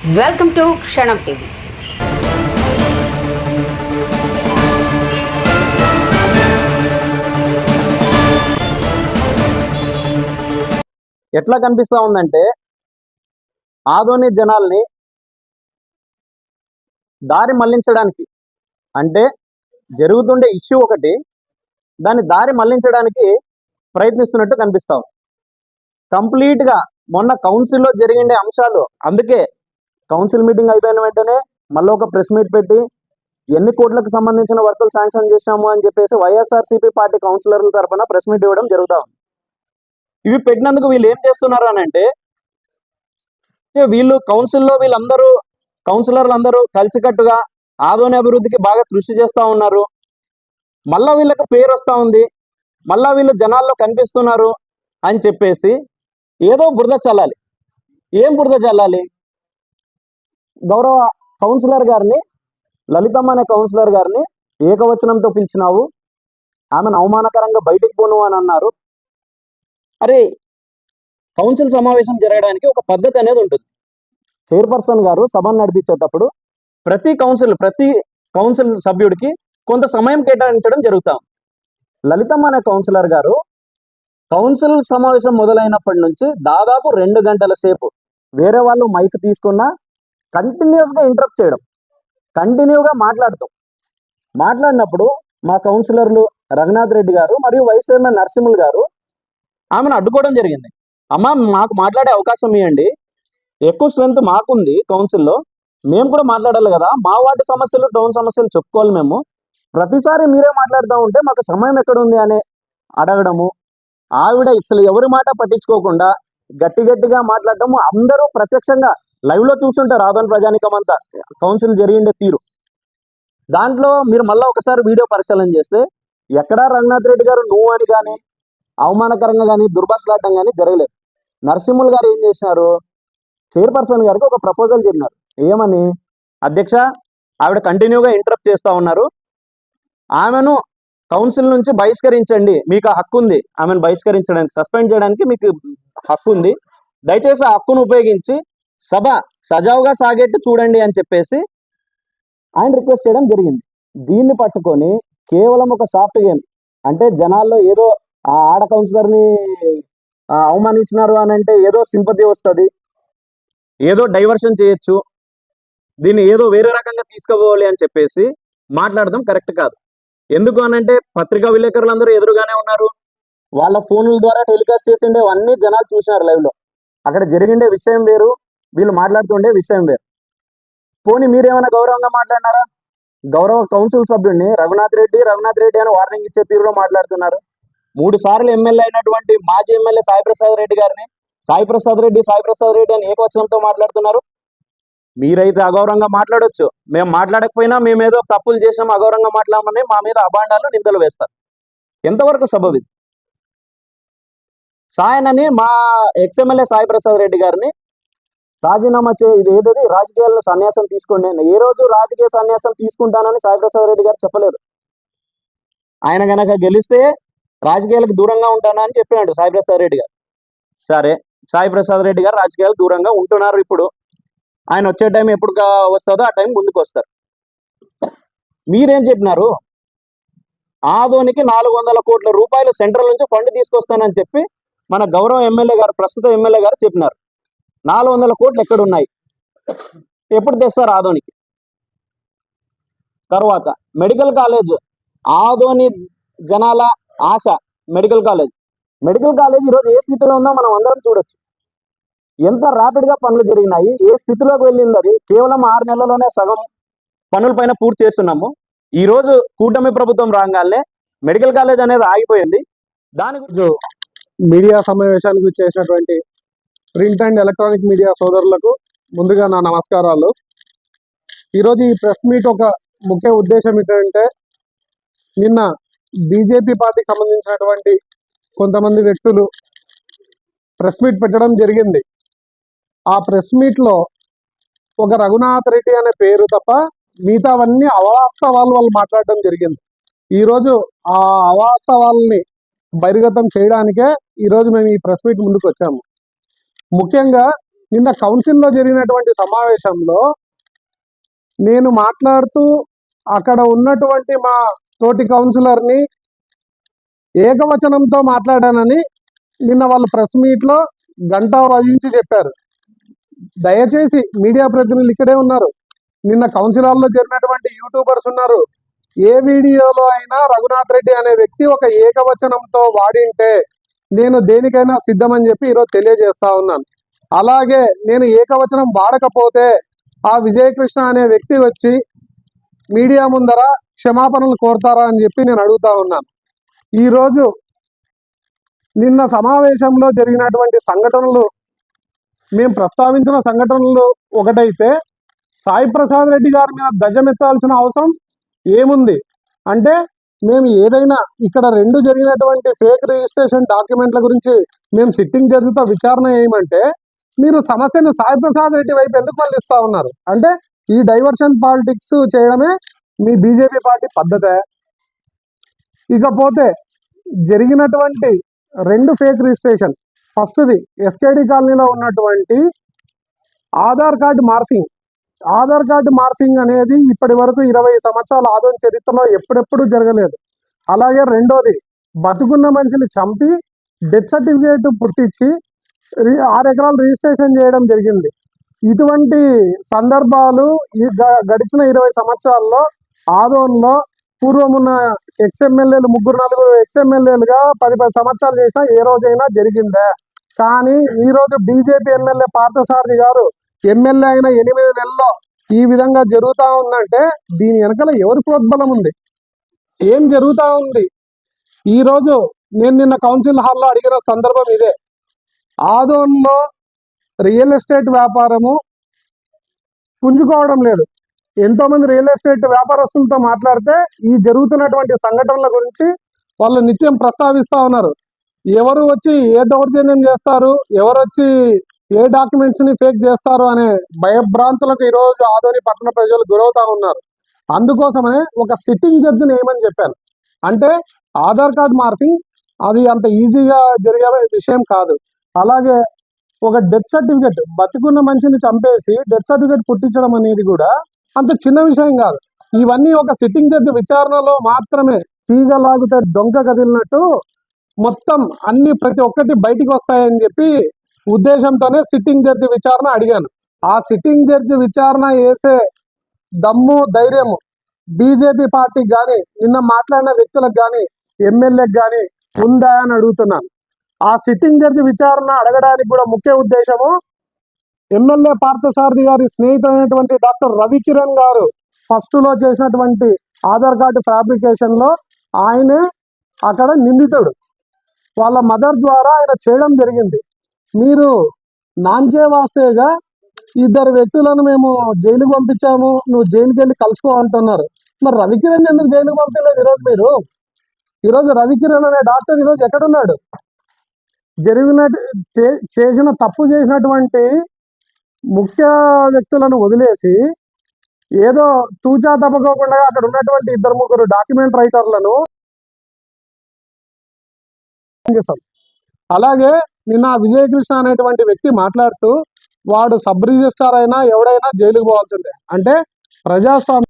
Welcome to క్షణం TV. ఎట్లా కనిపిస్తా ఉందంటే ఆదోని జనాల్ని దారి మళ్ళించడానికి అంటే జరుగుతుండే ఇష్యూ ఒకటి దాన్ని దారి మళ్ళించడానికి ప్రయత్నిస్తున్నట్టు కనిపిస్తాం కంప్లీట్గా కంప్లీట్గా మొన్న కౌన్సిల్లో జరిగిండే అంశాలు అందుకే కౌన్సిల్ మీటింగ్ అయిపోయిన వెంటనే మళ్ళీ ఒక ప్రెస్ మీట్ పెట్టి ఎన్ని కోట్లకు సంబంధించిన వర్కులు శాంక్షన్ చేశాము అని చెప్పేసి వైఎస్ఆర్సీపీ పార్టీ కౌన్సిలర్ల తరఫున ప్రెస్ మీట్ ఇవ్వడం జరుగుతా ఉంది. ఇవి పెట్టినందుకు వీళ్ళు ఏం చేస్తున్నారు అని అంటే వీళ్ళు కౌన్సిల్లో వీళ్ళందరూ కౌన్సిలర్లు అందరూ కలిసికట్టుగా ఆదోని అభివృద్ధికి బాగా కృషి చేస్తూ ఉన్నారు. మళ్ళా వీళ్ళకి పేరు వస్తూ ఉంది. మళ్ళా వీళ్ళు జనాల్లో కనిపిస్తున్నారు అని చెప్పేసి ఏదో బురద చల్లాలి. ఏం బురద చల్లాలి? గౌరవ కౌన్సిలర్ గారిని లలితమ్మ అనే కౌన్సిలర్ గారిని ఏకవచనంతో పిలిచినావు. ఆమెను అవమానకరంగా బయటికి పోను అని అన్నారు. అరే కౌన్సిల్ సమావేశం జరగడానికి ఒక పద్ధతి అనేది ఉంటుంది. చైర్పర్సన్ గారు సభను నడిపించేటప్పుడు ప్రతి కౌన్సిల్ ప్రతి కౌన్సిల్ సభ్యుడికి కొంత సమయం కేటాయించడం జరుగుతాం. లలితమ్మ అనే కౌన్సిలర్ గారు కౌన్సిల్ సమావేశం మొదలైనప్పటి నుంచి దాదాపు రెండు గంటల సేపు వేరే వాళ్ళు మైక్ తీసుకున్నా కంటిన్యూస్గా ఇంటరప్ట్ చేయడం. కంటిన్యూగా మాట్లాడుతాం. మాట్లాడినప్పుడు మా కౌన్సిలర్లు రఘునాథ్ రెడ్డి గారు మరియు వైస్ చైర్మన్ నరసింహులు గారు ఆమెను అడ్డుకోవడం జరిగింది. అమ్మ మాకు మాట్లాడే అవకాశం ఇవ్వండి ఎక్కువ స్ట్రెంత్ మాకుంది కౌన్సిల్లో మేము కూడా మాట్లాడాలి కదా. మా వాటి సమస్యలు టౌన్ సమస్యలు చెప్పుకోవాలి మేము. ప్రతిసారి మీరే మాట్లాడుతూ ఉంటే మాకు సమయం ఎక్కడ ఉంది అని అడగడము. ఆవిడ అసలు ఎవరి మాట పట్టించుకోకుండా గట్టి గట్టిగా మాట్లాడటము. అందరూ ప్రత్యక్షంగా లైవ్లో చూస్తుంటారు ఆదోన్ ప్రజానికం అంతా కౌన్సిల్ జరిగిండే తీరు. దాంట్లో మీరు మళ్ళీ ఒకసారి వీడియో పరిశీలన చేస్తే ఎక్కడా రంగనాథ్ రెడ్డి గారు నువ్వు అని కానీ అవమానకరంగా కానీ దుర్భాషలాడడం కానీ జరగలేదు. నరసింహులు గారు ఏం చేసినారు? చైర్పర్సన్ గారికి ఒక ప్రపోజల్ చెప్పినారు. ఏమని? అధ్యక్ష ఆవిడ కంటిన్యూగా ఇంటరప్ట్ చేస్తూ ఉన్నారు. ఆమెను కౌన్సిల్ నుంచి బహిష్కరించండి. మీకు ఆ హక్కు ఉంది. ఆమెను బహిష్కరించడానికి సస్పెండ్ చేయడానికి మీకు హక్కు ఉంది. దయచేసి ఆ హక్కును ఉపయోగించి సభ సజావుగా సాగేట్టు చూడండి అని చెప్పేసి ఆయన రిక్వెస్ట్ చేయడం జరిగింది. దీన్ని పట్టుకొని కేవలం ఒక సాఫ్ట్ గేమ్ అంటే జనాల్లో ఏదో ఆ ఆడ కౌన్సిలర్ని అవమానించినారు అని అంటే ఏదో సింపతి వస్తుంది ఏదో డైవర్షన్ చేయొచ్చు దీన్ని ఏదో వేరే రకంగా తీసుకుపోవాలి అని చెప్పేసి మాట్లాడడం కరెక్ట్ కాదు. ఎందుకు అనంటే పత్రికా విలేకరులందరూ ఎదురుగానే ఉన్నారు. వాళ్ళ ఫోన్ల ద్వారా టెలికాస్ట్ చేసిండే అన్ని జనాలు చూసినారు లైవ్లో. లో అక్కడ జరిగిండే విషయం వేరు వీళ్ళు మాట్లాడుతుండే విషయం వేరు. పోనీ మీరేమైనా గౌరవంగా మాట్లాడినారా? గౌరవ కౌన్సిల్ సభ్యుడిని రఘునాథ్ రెడ్డి రఘునాథ్ రెడ్డి అని వార్నింగ్ ఇచ్చే తీరులో మాట్లాడుతున్నారు. మూడు సార్లు ఎమ్మెల్యే అయినటువంటి మాజీ ఎమ్మెల్యే సాయిప్రసాద్ రెడ్డి గారిని సాయిప్రసాద్ రెడ్డి సాయిప్రసాద్ రెడ్డి అని ఏకవచనంతో మాట్లాడుతున్నారు? మీరైతే అగౌరవంగా మాట్లాడొచ్చు. మేము మాట్లాడకపోయినా మేమేదో తప్పులు చేసాం అగౌరవంగా మాట్లాడమని మా మీద అభాండాలు నిందలు వేస్తారు. ఎంతవరకు సబబు ఇది సాయనని మా ఎక్స్ఎమ్మెల్యే సాయి ప్రసాద్ రెడ్డి గారిని రాజీనామా చే ఇది ఏదది? రాజకీయాల్లో సన్యాసం తీసుకోండి. ఏ రోజు రాజకీయ సన్యాసం తీసుకుంటానని సాయిప్రసాద్ రెడ్డి గారు చెప్పలేదు. ఆయన గనక గెలిస్తే రాజకీయాలకు దూరంగా ఉంటానా అని చెప్పినాడు రెడ్డి గారు. సరే సాయిప్రసాద్ రెడ్డి గారు రాజకీయాలకు దూరంగా ఉంటున్నారు ఇప్పుడు. ఆయన వచ్చే టైం ఎప్పుడు వస్తుందో ఆ టైం ముందుకు వస్తారు. మీరేం చెప్పినారు? ఆదోనికి నాలుగు వందల కోట్ల రూపాయలు సెంట్రల్ నుంచి ఫండ్ తీసుకొస్తానని చెప్పి మన గౌరవ ఎమ్మెల్యే గారు ప్రస్తుత ఎమ్మెల్యే గారు చెప్పినారు. నాలుగు వందల కోట్లు ఎక్కడ ఉన్నాయి ఎప్పుడు తెస్తారు ఆదోనికి తర్వాత మెడికల్ కాలేజ్ ఆదోని జనాల ఆశ మెడికల్ కాలేజ్. మెడికల్ కాలేజ్ ఈరోజు ఏ స్థితిలో ఉందో మనం అందరం చూడొచ్చు. ఎంత ర్యాపిడ్గా పనులు జరిగినాయి ఏ స్థితిలోకి వెళ్ళింది అది? కేవలం ఆరు నెలల్లోనే సగం పనుల పైన పూర్తి చేస్తున్నాము. ఈ రోజు కూటమి ప్రభుత్వం రాగానే మెడికల్ కాలేజ్ అనేది ఆగిపోయింది. దాని గురించి మీడియా సమావేశానికి చేసినటువంటి ప్రింట్ అండ్ ఎలక్ట్రానిక్ మీడియా సోదరులకు ముందుగా నా నమస్కారాలు. ఈరోజు ఈ ప్రెస్ మీట్ ఒక ముఖ్య ఉద్దేశం ఏంటంటే నిన్న బీజేపీ పార్టీకి సంబంధించినటువంటి కొంతమంది వ్యక్తులు ప్రెస్ మీట్ పెట్టడం జరిగింది. ఆ ప్రెస్ మీట్లో ఒక రఘునాథ్ రెడ్డి అనే పేరు తప్ప మిగతావన్నీ అవాస్తవాలు వాళ్ళు మాట్లాడడం జరిగింది. ఈరోజు ఆ అవాస్తవాలని బహిర్గతం చేయడానికే ఈరోజు మేము ఈ ప్రెస్ మీట్ ముందుకు వచ్చాము. ముఖ్యంగా నిన్న కౌన్సిల్లో జరిగినటువంటి సమావేశంలో నేను మాట్లాడుతూ అక్కడ ఉన్నటువంటి మా తోటి కౌన్సిలర్ని ఏకవచనంతో మాట్లాడానని నిన్న వాళ్ళు ప్రెస్ మీట్లో గంట వహించి చెప్పారు. దయచేసి మీడియా ప్రతినిధులు ఇక్కడే ఉన్నారు. నిన్న కౌన్సిలర్లో జరిగినటువంటి యూట్యూబర్స్ ఉన్నారు. ఏ వీడియోలో అయినా రఘునాథ్ రెడ్డి అనే వ్యక్తి ఒక ఏకవచనంతో వాడింటే నేను దేనికైనా సిద్ధమని చెప్పి ఈరోజు తెలియజేస్తా ఉన్నాను. అలాగే నేను ఏకవచనం వాడకపోతే ఆ విజయకృష్ణ అనే వ్యక్తి వచ్చి మీడియా ముందర క్షమాపణలు కోరుతారా అని చెప్పి నేను అడుగుతా ఉన్నాను. ఈరోజు నిన్న సమావేశంలో జరిగినటువంటి సంఘటనలు మేము ప్రస్తావించిన సంఘటనలు ఒకటైతే సాయి ప్రసాద్ రెడ్డి గారి మీద దజమెత్తాల్సిన అవసరం ఏముంది? అంటే మేము ఏదైనా ఇక్కడ రెండు జరిగినటువంటి ఫేక్ రిజిస్ట్రేషన్ డాక్యుమెంట్ల గురించి మేము సిట్టింగ్ జడ్జితో విచారణ చేయమంటే మీరు సమస్యను సాయి ప్రసాద్ రెడ్డి వైపు ఎందుకు మళ్ళిస్తా ఉన్నారు? అంటే ఈ డైవర్షన్ పాలిటిక్స్ చేయడమే మీ బీజేపీ పార్టీ పద్ధతే. ఇకపోతే జరిగినటువంటి రెండు ఫేక్ రిజిస్ట్రేషన్ ఫస్ట్ది ఎస్కేడి కాలనీలో ఉన్నటువంటి Aadhaar card morphing. Aadhaar card morphing అనేది ఇప్పటి వరకు ఇరవై సంవత్సరాల ఆదోన్ చరిత్రలో ఎప్పుడెప్పుడు జరగలేదు. అలాగే రెండోది బతుకున్న మనిషిని చంపి డెత్ సర్టిఫికేట్ పుట్టించి రి- ఆరు ఎకరాలు రిజిస్ట్రేషన్ చేయడం జరిగింది. ఇటువంటి సందర్భాలు ఈ గ- గడిచిన ఇరవై సంవత్సరాల్లో ఆదోన్లో పూర్వమున్న ఎక్స్ఎమ్మెల్యేలు ముగ్గురు నలుగురు ఎక్స్ఎమ్మెల్యేలుగా పది పది సంవత్సరాలు చేసినా ఏ రోజైనా జరిగిందా. కానీ ఈరోజు బీజేపీ ఎమ్మెల్యే పార్థసారథి గారు ఎమ్మెల్యే అయిన ఎనిమిది నెలల్లో ఈ విధంగా జరుగుతూ ఉందంటే దీని వెనకాల ఎవరి ప్రోద్బలం ఉంది? ఏం జరుగుతూ ఉంది? ఈరోజు నేను నిన్న కౌన్సిల్ హాల్లో అడిగిన సందర్భం ఇదే. ఆదోన్లో రియల్ ఎస్టేట్ వ్యాపారము పుంజుకోవడం లేదు. ఎంతో మంది రియల్ ఎస్టేట్ వ్యాపారస్తులతో మాట్లాడితే ఈ జరుగుతున్నటువంటి సంఘటనల గురించి వాళ్ళు నిత్యం ప్రస్తావిస్తూ ఉన్నారు. ఎవరు వచ్చి ఏ దౌర్జన్యం చేస్తారు? ఎవరు వచ్చి ఏ డాక్యుమెంట్స్ని ఫేక్ చేస్తారు అనే భయభ్రాంతులకు ఈ రోజు ఆదోని పట్టణ ప్రజలు గురవుతా ఉన్నారు. అందుకోసమనే ఒక సిట్టింగ్ జడ్జిని ఏమని చెప్పాను? అంటే ఆధార్ కార్డ్ మార్పింగ్ అది అంత ఈజీగా జరిగే విషయం కాదు. అలాగే ఒక డెత్ సర్టిఫికెట్ బతికున్న మనిషిని చంపేసి డెత్ సర్టిఫికెట్ పుట్టించడం అనేది కూడా అంత చిన్న విషయం కాదు. ఇవన్నీ ఒక సిట్టింగ్ జడ్జి విచారణలో మాత్రమే తీగ లాగితే డొంక కదిలినట్టు మొత్తం అన్ని ప్రతి ఒక్కటి బయటికి వస్తాయని చెప్పి ఉద్దేశంతోనే సిట్టింగ్ జడ్జి విచారణ అడిగాను. ఆ సిట్టింగ్ జడ్జి విచారణ వేసే దమ్ము ధైర్యము బీజేపీ పార్టీకి కానీ నిన్న మాట్లాడిన వ్యక్తులకు కానీ ఎమ్మెల్యేకి కానీ ఉందా అని అడుగుతున్నాను. ఆ సిట్టింగ్ జడ్జి విచారణ అడగడానికి కూడా ముఖ్య ఉద్దేశము ఎమ్మెల్యే పార్థసారథి గారి స్నేహితుడైనటువంటి డాక్టర్ రవికిరణ్ గారు ఫస్ట్లో చేసినటువంటి ఆధార్ కార్డు ఫ్యాబ్రికేషన్లో ఆయనే అక్కడ నిందితుడు. వాళ్ళ మదర్ ద్వారా ఆయన చేయడం జరిగింది. మీరు నాన్కే వాస్తేగా ఇద్దరు వ్యక్తులను మేము జైలుకు పంపించాము. నువ్వు జైలుకి వెళ్ళి కలుసుకో అంటున్నారు. మరి రవికిరణ్ ఎందుకు జైలుకు పంపించలేదు ఈరోజు మీరు? ఈరోజు రవికిరణ్ అనే డాక్టర్ ఈరోజు ఎక్కడున్నాడు? జరిగిన చే- చేసిన తప్పు చేసినటువంటి ముఖ్య వ్యక్తులను వదిలేసి ఏదో తూచా తప్పకోకుండా అక్కడ ఉన్నటువంటి ఇద్దరు ముగ్గురు డాక్యుమెంట్ రైటర్లను చేశాం. అలాగే నిన్న విజయకృష్ణ అనేటువంటి వ్యక్తి మాట్లాడుతూ వాడు సబ్ రిజిస్ట్రార్ అయినా ఎవడైనా జైలుకు పోవాల్సిందే. అంటే ప్రజాస్వామ్య